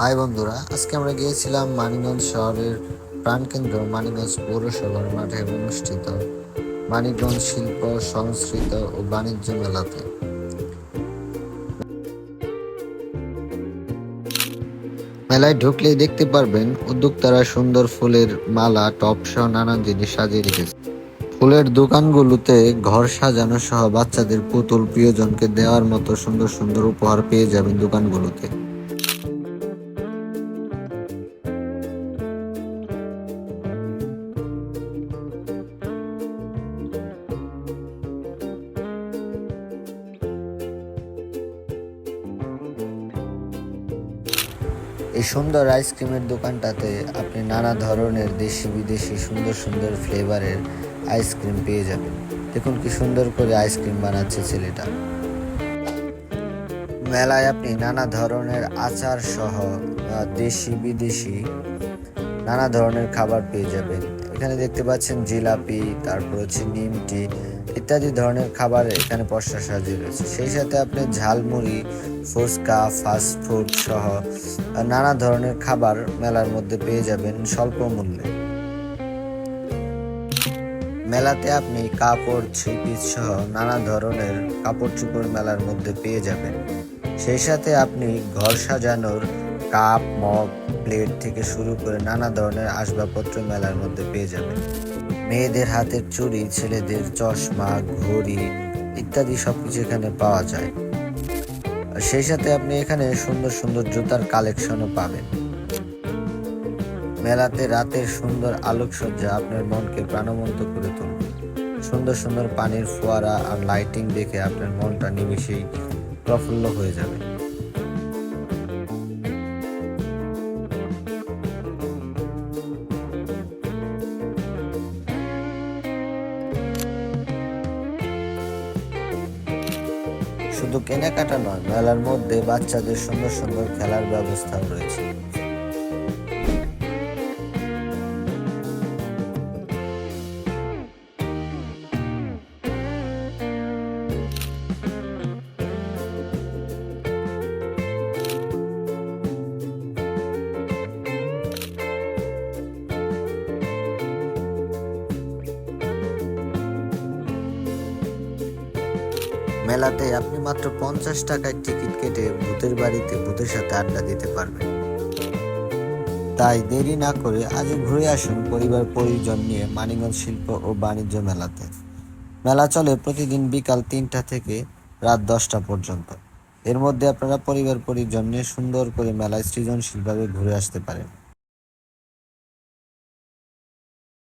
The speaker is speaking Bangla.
হাই বন্ধুরা, আজকে আমরা গিয়েছিলাম মানিগঞ্জ শহরের প্রাণকেন্দ্র, মানিগঞ্জ পৌরসভার মাঠে অনুষ্ঠিত মানিকগঞ্জ শিল্প সংস্কৃত ও বাণিজ্য মেলাতে। মেলায় ঢুকলেই দেখতে পারবেন উদ্যোক্তারা সুন্দর ফুলের মালা, টপ সহ নানান জিনিস সাজিয়ে রেখেছে। ফুলের দোকানগুলোতে ঘর সাজানো সহ বাচ্চাদের পুতুল প্রিয়জনকে দেওয়ার মতো সুন্দর সুন্দর উপহার পেয়ে যাবেন দোকানগুলোতে। এই সুন্দর আইসক্রিমের দোকানটাতে আপনি নানা ধরনের দেশি বিদেশি সুন্দর সুন্দর ফ্লেভারের আইসক্রিম পেয়ে যাবেন। দেখুন কি সুন্দর করে আইসক্রিম বানাচ্ছে ছেলেটা। মেলায় আপনি নানা ধরনের আচার সহ দেশি বিদেশি নানা ধরনের খাবার পেয়ে যাবেন। এখানে দেখতে পাচ্ছেন জিলাপি, তারপর হচ্ছে নিমটি ইত্যাদি ধরনের খাবার এখানে পশরা সাজিয়ে রয়েছে। সেই সাথে আপনি ঝালমুড়ি, ফুচকা ফাস্ট ফুড সহ নানা ধরনের খাবার মেলার মধ্যে পেয়ে যাবেন স্বল্প মূল্যে। মেলাতে আপনি কাপড় থ্রি সহ নানা ধরনের কাপড় চোপড় মেলার মধ্যে পেয়ে যাবেন। সেই সাথে আপনি ঘর সাজানোর কাপ, মগ, প্লেট থেকে শুরু করে নানা ধরনের আসবাবপত্র মেলার মধ্যে পেয়ে যাবেন। মেয়েদের হাতের চুড়ি, ছেলেদের চশমা, ঘড়ি ইত্যাদি সবকিছু এখানে পাওয়া যায়। সেই সাথে আপনি এখানে সুন্দর সুন্দর জুতার কালেকশনও পাবেন। মেলাতে রাতের সুন্দর আলোকসজ্জা আপনার মনকে প্রাণবন্ত করে তুলবে সুন্দর সুন্দর পানির ফোয়ারা আর লাইটিং দেখে আপনার মনটা নিমিশেই প্রফুল্ল হয়ে যাবে। শুধু কেনাকাটা নয় মেলার মধ্যে বাচ্চাদের সুন্দর সুন্দর খেলার ব্যবস্থা রয়েছে। মেলাতে আপনি মাত্র পঞ্চাশ টাকায় টিকিট কেটে ভূতের বাড়িতে ভূতের সাথে আড্ডা দিতে পারবেন। তাই দেরি না করে আজই ঘুরে আসুন পরিবার পরিজন নিয়ে মানিগঞ্জ শিল্প ও বাণিজ্য মেলাতে। মেলা চলে প্রতিদিন বিকাল তিনটা থেকে রাত দশটা পর্যন্ত। এর মধ্যে আপনারা পরিবার পরিজন নিয়ে সুন্দর করে মেলায় সৃজনশীলভাবে ঘুরে আসতে পারেন।